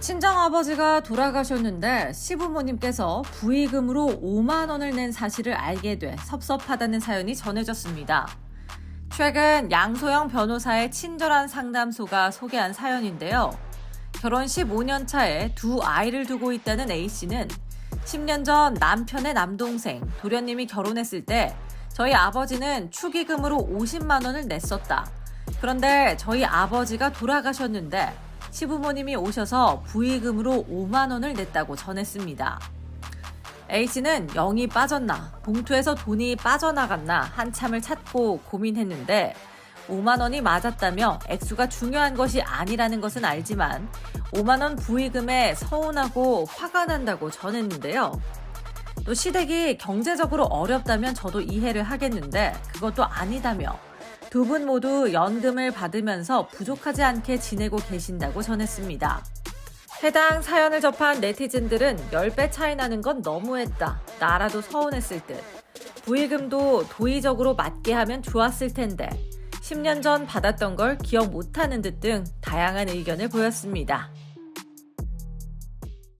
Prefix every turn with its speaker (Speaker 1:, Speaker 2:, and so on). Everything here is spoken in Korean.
Speaker 1: 친정아버지가 돌아가셨는데 시부모님께서 부의금으로 5만 원을 낸 사실을 알게 돼 섭섭하다는 사연이 전해졌습니다. 최근 양소영 변호사의 친절한 상담소가 소개한 사연인데요. 결혼 15년 차에 두 아이를 두고 있다는 A씨는 10년 전 남편의 남동생 도련님이 결혼했을 때 저희 아버지는 축의금으로 50만 원을 냈었다. 그런데 저희 아버지가 돌아가셨는데 시부모님이 오셔서 부의금으로 5만 원을 냈다고 전했습니다. A씨는 영이 빠졌나, 봉투에서 돈이 빠져나갔나 한참을 찾고 고민했는데 5만 원이 맞았다며 액수가 중요한 것이 아니라는 것은 알지만 5만 원 부의금에 서운하고 화가 난다고 전했는데요. 또 시댁이 경제적으로 어렵다면 저도 이해를 하겠는데 그것도 아니다며 두 분 모두 연금을 받으면서 부족하지 않게 지내고 계신다고 전했습니다. 해당 사연을 접한 네티즌들은 10배 차이 나는 건 너무했다. 나라도 서운했을 듯. 부의금도 도의적으로 맞게 하면 좋았을 텐데. 10년 전 받았던 걸 기억 못하는 듯 등 다양한 의견을 보였습니다.